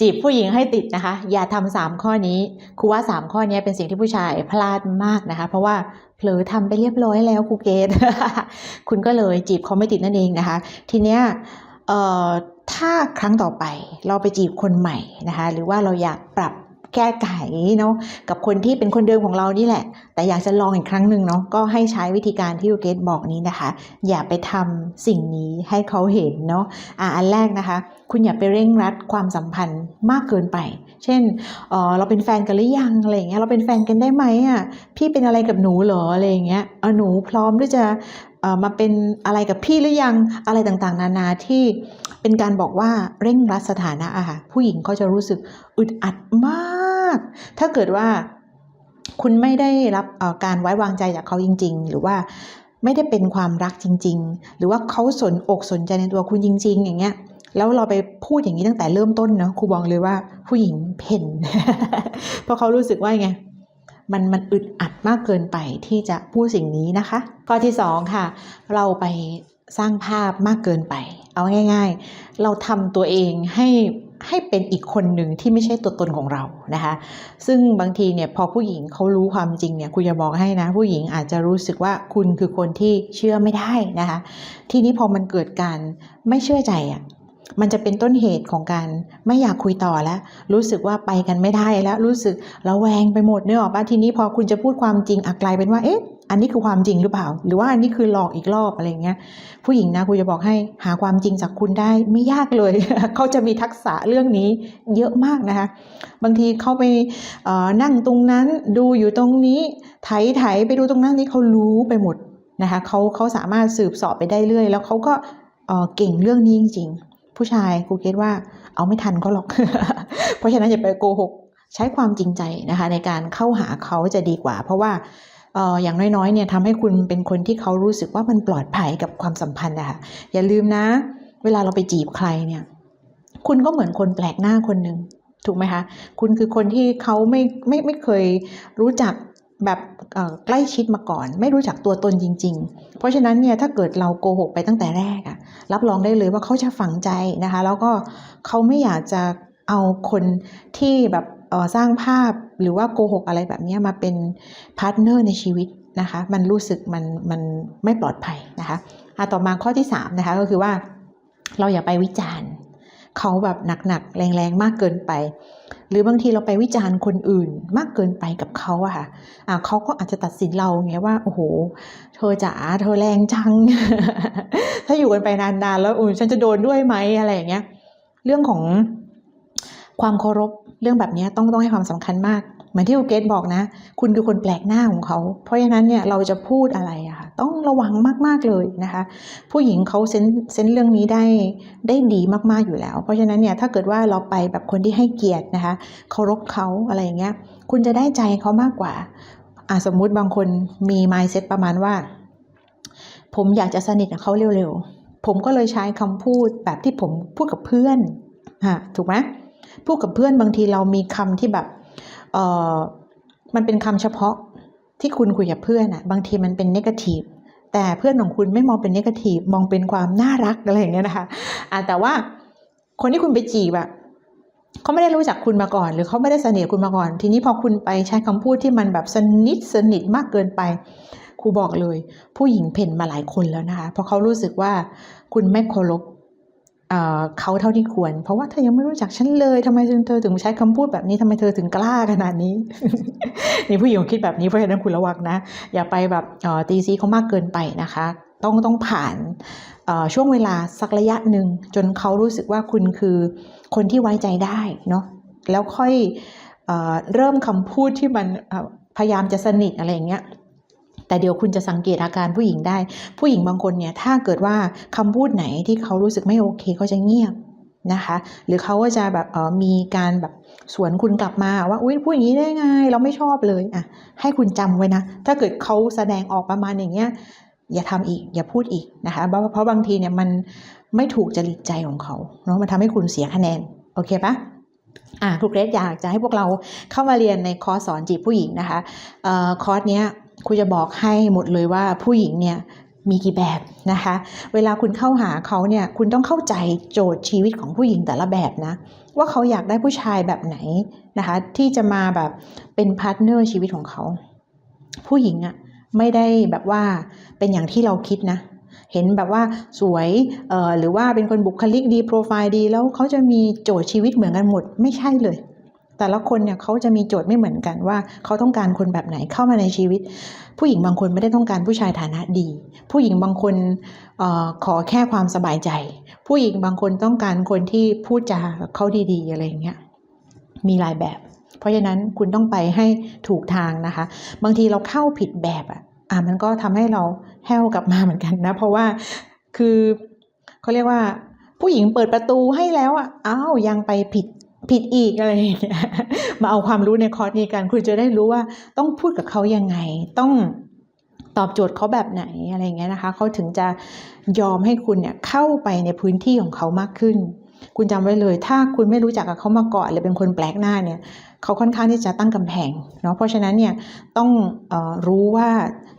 จีบผู้หญิงให้ติดนะคะ อย่าทำสามข้อนี้ครูว่าสามข้อนี้เป็นสิ่งที่ผู้ชายพลาดมากนะคะ เพราะว่าเผลอทำไปเรียบร้อยแล้วครูเกตคุณก็เลยจีบเขาไม่ติดนั่นเองนะคะ ทีเนี้ยเอ่อถ้าครั้งต่อไปเราไปจีบคนใหม่นะคะ หรือว่าเราอยากปรับ แก้ไขเนาะกับคนที่เป็นคนเดิมของเรานี่แหละ แต่อยากจะลองอีกครั้งหนึ่งเนาะก็ให้ใช้วิธีการที่ครูเกตบอกนี้นะคะ อย่าไปทำสิ่งนี้ให้เขาเห็นเนาะอะอันแรกนะคะ คุณอย่าไปเร่งรัดความสัมพันธ์มากเกินไป เช่นเออเราเป็นแฟนกันหรือยังอะไรเงี้ยเราเป็นแฟนกันได้ไหมอะพี่เป็นอะไรกับหนูเหรออะไรเงี้ยเออหนูพร้อมที่จะมาเป็นอะไรกับพี่หรือยังอะไรต่างๆ นานาที่เป็นการบอกว่าเร่งรัดสถานะอะค่ะผู้หญิงเขาจะรู้สึกอึดอัดมาก ถ้าเกิดว่าคุณไม่ได้รับการไว้วางใจจากเขาจริง ๆ หรือว่าไม่ได้เป็นความรักจริง ๆ หรือว่าเขาสนอกสนใจในตัวคุณจริง ๆ อย่างเงี้ยแล้วเราไปพูดอย่างนี้ตั้งแต่เริ่มต้นเนาะครูบอกเลยว่าผู้หญิงเพ่นเพราะเขารู้สึกว่าไงมันมันอึดอัดมากเกินไปที่จะพูดสิ่งนี้นะคะ ข้อที่สองค่ะ เราไปสร้างภาพมากเกินไป เอาง่าย ๆ เราทำตัวเองให้ ให้เป็นอีกคนหนึ่งที่ไม่ใช่ตัวตนของเรานะคะ ซึ่งบางทีเนี่ยพอผู้หญิงเขารู้ความจริงเนี่ยคุณจะบอกให้นะ ผู้หญิงอาจจะรู้สึกว่าคุณคือคนที่เชื่อไม่ได้นะคะ ทีนี้พอมันเกิดการไม่เชื่อใจอะ มันจะเป็นต้นเหตุของการไม่อยากคุยต่อแล้ว รู้สึกว่าไปกันไม่ได้แล้ว รู้สึกระแวงไปหมดเนื้อออกปะทีนี้พอคุณจะพูดความจริงอะกลายเป็นว่าเอ๊ะอันนี้คือความจริงหรือเปล่า หรือว่าอันนี้คือหลอกอีกรอบอะไรเงี้ย ผู้หญิงนะคุณจะบอกให้หาความจริงจากคุณได้ไม่ยากเลย เขาจะมีทักษะเรื่องนี้เยอะมากนะคะ บางทีเขาไปนั่งตรงนั้นดูอยู่ตรงนี้ไถไถไปดูตรงนั้นนี่เขารู้ไปหมดนะคะเขาเขาสามารถสืบสอบไปได้เรื่อย แล้วเขาก็เก่งเรื่องนี้จริง ผู้ชายครูเกตว่าเอาไม่ทันก็หรอก เพราะฉะนั้นอย่าไปโกหกใช้ความจริงใจนะคะ ในการเข้าหาเขาจะดีกว่า เพราะว่าเอ่ออย่างน้อยๆเนี่ยทำให้คุณเป็นคนที่เขารู้สึกว่ามันปลอดภัยกับความสัมพันธ์นะคะอย่าลืมนะ เวลาเราไปจีบใครเนี่ย คุณก็เหมือนคนแปลกหน้าคนหนึ่งถูกไหมคะ คุณคือคนที่เขาไม่ไม่ไม่เคยรู้จัก แบบใกล้ชิดมาก่อน ไม่รู้จักตัวตนจริง ๆ เพราะฉะนั้นเนี่ยถ้าเกิดเราโกหกไปตั้งแต่แรกอะรับรองได้เลยว่าเขาจะฝังใจนะคะ แล้วก็เขาไม่อยากจะเอาคนที่แบบสร้างภาพหรือว่าโกหกอะไรแบบนี้มาเป็นพาร์ทเนอร์ในชีวิตนะคะ มันรู้สึกมันมันไม่ปลอดภัยนะคะอะต่อมาข้อที่สามนะคะก็คือว่าเราอย่าไปวิจารณ์เขาแบบหนักๆแรงๆมากเกินไป หรือบางทีเราไปวิจารณ์คนอื่นมากเกินไปกับเขาอะค่ะะเขาก็อาจจะตัดสินเราไงว่าโอ้โห เธอจ๋าเธอแรงจัง ถ้าอยู่กันไปนานๆแล้วอุ้ยฉันจะโดนด้วยไหมอะไรอย่างเงี้ย เรื่องของความเคารพเรื่องแบบนี้ต้องต้องให้ความสำคัญมาก เหมือนที่ครูเกตบอกนะ คุณคือคนแปลกหน้าของเขา เพราะฉะนั้นเนี่ยเราจะพูดอะไรอะค่ะ ต้องระวังมากๆเลยนะคะ ผู้หญิงเขาเซนเซนเรื่องนี้ได้ได้ดีมากๆอยู่แล้ว เพราะฉะนั้นเนี่ยถ้าเกิดว่าเราไปแบบคนที่ให้เกียรตินะคะเคารพเขาอะไรอย่างเงี้ยคุณจะได้ใจเขามากกว่าอะสมมุติบางคนมี mindset ประมาณว่า ผมอยากจะสนิทกับเขาเร็วๆ ผมก็เลยใช้คำพูดแบบที่ผมพูดกับเพื่อนฮะถูกไหมพูดกับเพื่อนบางทีเรามีคำที่แบบเออมันเป็นคำเฉพาะ ที่คุณคุยกับเพื่อนอะบางทีมันเป็นนกาทีฟแต่เพื่อนของคุณไม่มองเป็นนกาทีฟมองเป็นความน่ารักอะไรอย่างเงี้ยนะคะอะแต่ว่าคนที่คุณไปจีบอะเขาไม่ได้รู้จักคุณมาก่อน หรือเขาไม่ได้สนิทคุณมาก่อน ทีนี้พอคุณไปใช้คำพูดที่มันแบบสนิทสนิทมากเกินไปครูบอกเลย ผู้หญิงเพ่นมาหลายคนแล้วนะคะเพราะเขารู้สึกว่าคุณไม่เคารพ เขาเท่าที่ควร เพราะว่าเธอยังไม่รู้จักฉันเลยทำไมเธอถึงใช้คำพูดแบบนี้ทำไมเธอถึงกล้าขนาดนี้นี่ผู้หญิงคิดแบบนี้เพราะฉะนั้นคุณระวังนะ อย่าไปแบบตีซีเขามากเกินไปนะคะ ต้องต้องผ่านช่วงเวลาสักระยะหนึ่งจนเขารู้สึกว่าคุณคือคนที่ไว้ใจได้เนาะแล้วค่อยเอเริ่มคำพูดที่มันพยายามจะสนิทอะไรอย่างเงี้ย แต่เดี๋ยวคุณจะสังเกตอาการผู้หญิงได้ ผู้หญิงบางคนเนี่ยถ้าเกิดว่าคำพูดไหนที่เขารู้สึกไม่โอเคเขาจะเงียบนะคะ หรือเขาก็จะแบบเออมีการแบบสวนคุณกลับมาว่าอุ้ยพูดอย่างนี้ได้ไง เราไม่ชอบเลยอะให้คุณจำไว้นะ ถ้าเกิดเขาแสดงออกประมาณอย่างเงี้ยอย่าทำอีกอย่าพูดอีกนะคะ เพราะบางทีเนี่ยมันไม่ถูกจริตใจของเขาเนาะมันทำให้คุณเสียคะแนนโอเคปะอะครูเกรซอยากจะให้พวกเราเข้ามาเรียนในคอร์สสอนจีบผู้หญิงนะคะเอ่อคอร์สเนี้ย ครูจะบอกให้หมดเลยว่าผู้หญิงเนี่ยมีกี่แบบนะคะ เวลาคุณเข้าหาเขาเนี่ย คุณต้องเข้าใจโจทย์ชีวิตของผู้หญิงแต่ละแบบนะ ว่าเขาอยากได้ผู้ชายแบบไหนนะคะ ที่จะมาแบบเป็นพาร์ทเนอร์ชีวิตของเขา ผู้หญิงอะไม่ได้แบบว่าเป็นอย่างที่เราคิดนะ เห็นแบบว่าสวยเอ่อหรือว่าเป็นคนบุคลิกดีโปรไฟล์ดี แล้วเขาจะมีโจทย์ชีวิตเหมือนกันหมดไม่ใช่เลย แต่ละคนเนี่ยเขาจะมีโจทย์ไม่เหมือนกันว่าเขาต้องการคนแบบไหนเข้ามาในชีวิต ผู้หญิงบางคนไม่ได้ต้องการผู้ชายฐานะดี ผู้หญิงบางคนออขอแค่ความสบายใจ ผู้หญิงบางคนต้องการคนที่พูดจาเขาดีๆอะไรอย่างเงี้ยมีหลายแบบ เพราะฉะนั้นคุณต้องไปให้ถูกทางนะคะ บางทีเราเข้าผิดแบบอะอะมันก็ทำให้เราแห้วกลับมาเหมือนกันนะ เพราะว่าคือเขาเรียกว่าผู้หญิงเปิดประตูให้แล้วอะอ้าวยังไปผิด ผิดอีกอะไรเงี้ยมาเอาความรู้ในคอร์สนี้กัน คุณจะได้รู้ว่าต้องพูดกับเขายังไง ต้องตอบโจทย์เขาแบบไหนอะไรเงี้ยนะคะเขาถึงจะยอมให้คุณเนี่ยเข้าไปในพื้นที่ของเขามากขึ้น คุณจำไว้เลย ถ้าคุณไม่รู้จักกับเขามาก่อนหรือเป็นคนแปลกหน้าเนี่ยเขาค่อนข้างที่จะตั้งกำแพงเนาะเพราะฉะนั้นเนี่ยต้องออรู้ว่า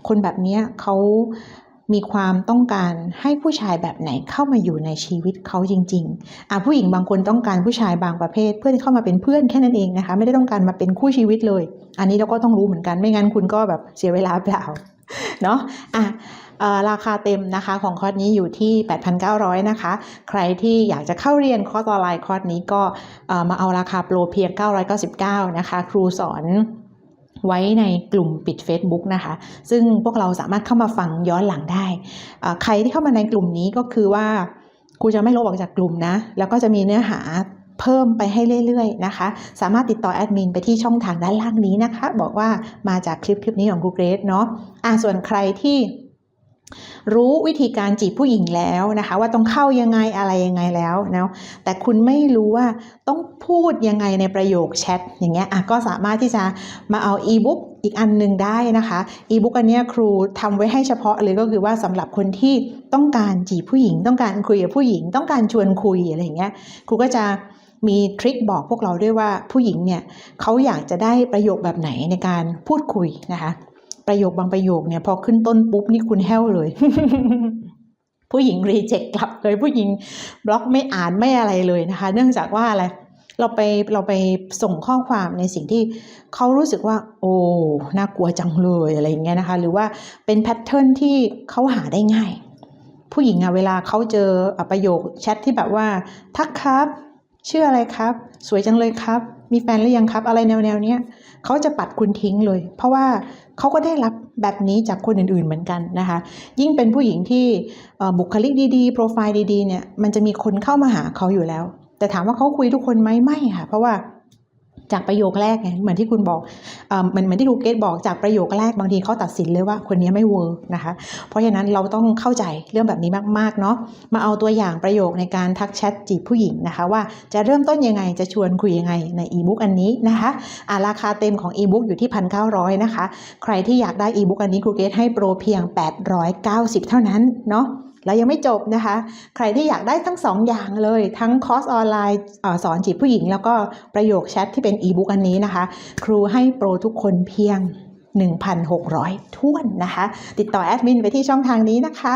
คนแบบนี้เขา มีความต้องการให้ผู้ชายแบบไหนเข้ามาอยู่ในชีวิตเขาจริงๆอะผู้หญิงบางคนต้องการผู้ชายบางประเภท เพื่อที่เข้ามาเป็นเพื่อนแค่นั้นเองนะคะ ไม่ได้ต้องการมาเป็นคู่ชีวิตเลย อันนี้เราก็ต้องรู้เหมือนกันไม่งั้นคุณก็แบบเสียเวลาเปล่าเนาะอะอ่อราคาเต็มนะคะของคอร์สนี้อยู่ที่ 8,900 นะคะ ใครที่อยากจะเข้าเรียนคอร์สออนไลน์คอร์สนี้ก็มาเอาราคาโปรเพียง 999 นะคะ ครูสอน ไว้ในกลุ่มปิด Facebook นะคะ ซึ่งพวกเราสามารถเข้ามาฟังย้อนหลังได้ ใครที่เข้ามาในกลุ่มนี้ก็คือว่าครูจะไม่ลบออกจากกลุ่มนะ แล้วก็จะมีเนื้อหาเพิ่มไปให้เรื่อยๆนะคะ สามารถติดต่อแอดมินไปที่ช่องทางด้านล่างนี้นะคะ บอกว่ามาจากคลิปคลิปนี้ของครูเกรซเนาะ อ่าส่วนใครที่ รู้วิธีการจีบผู้หญิงแล้วนะคะ ว่าต้องเข้ายังไงอะไรยังไงแล้วนะแต่คุณไม่รู้ว่าต้องพูดยังไงในประโยคแชทอย่างเงี้ยอะก็สามารถที่จะมาเอาอีบุ๊กอีกอันหนึ่งได้นะคะอีบุ๊กอันเนี้ยครูทำไว้ให้เฉพาะเลยก็คือว่าสำหรับคนที่ต้องการจีบผู้หญิง ต้องการคุยกับผู้หญิง ต้องการชวนคุยอะไรอย่างเงี้ยครูก็จะมีทริคบอกพวกเราด้วยว่าผู้หญิงเนี่ยเขาอยากจะได้ประโยคแบบไหนในการพูดคุยนะคะ ประโยคบางประโยคเนี่ยพอขึ้นต้นปุ๊บนี่คุณแห้วเลย ผู้หญิงรีเจ็คกลับเลยผู้หญิงบล็อกไม่อ่านไม่อะไรเลยนะคะ เนื่องจากว่าอะไร เราไปเราไปส่งข้อความในสิ่งที่เขารู้สึกว่า โอ้น่ากลัวจังเลยอะไรอย่างเงี้ยนะคะ หรือว่าเป็นแพทเทิร์นที่เขาหาได้ง่าย ผู้หญิงอะเวลาเขาเจอประโยคแชทที่แบบว่าทักครับ ชื่ออะไรครับ สวยจังเลยครับ มีแฟนหรือยังครับ อะไรแนวแนวๆเนี้ยเขาจะปัดคุณทิ้งเลย เพราะว่าเขาก็ได้รับแบบนี้จากคนอื่นๆเหมือนกันนะคะ ยิ่งเป็นผู้หญิงที่บุคลิกดีๆ โปรไฟล์ดีๆเนี่ยมันจะมีคนเข้ามาหาเขาอยู่แล้ว แต่ถามว่าเขาคุยทุกคนไหมไม่ค่ะ เพราะว่า จากประโยคแรกไงเหมือนที่คุณบอกเหมือนเหมือนที่ครูเกตบอกจากประโยคแรกบางทีเขาตัดสินเลยว่าคนนี้ไม่เวิร์กนะคะ เพราะฉะนั้นเราต้องเข้าใจเรื่องแบบนี้มากๆเนาะมาเอาตัวอย่างประโยคในการทักแชทจีบผู้หญิงนะคะ ว่าจะเริ่มต้นยังไงจะชวนคุยยังไงในอีบุ๊กอันนี้นะคะอ่าราคาเต็มของอีบุ๊กอยู่ที่1,900นะคะ ใครที่อยากได้อีบุ๊กอันนี้ครูเกตให้โปรเพียง 890 เท่านั้นเนาะ แล้วยังไม่จบนะคะ ใครที่อยากได้ทั้งสองอย่างเลย ทั้งคอร์สออนไลน์สอนจีบผู้หญิง แล้วก็ประโยคแชทที่เป็นอีบุ๊กอันนี้นะคะ ครูให้โปรทุกคนเพียง 1,600ท้วนนะคะ ติดต่อแอดมินไปที่ช่องทางนี้นะคะ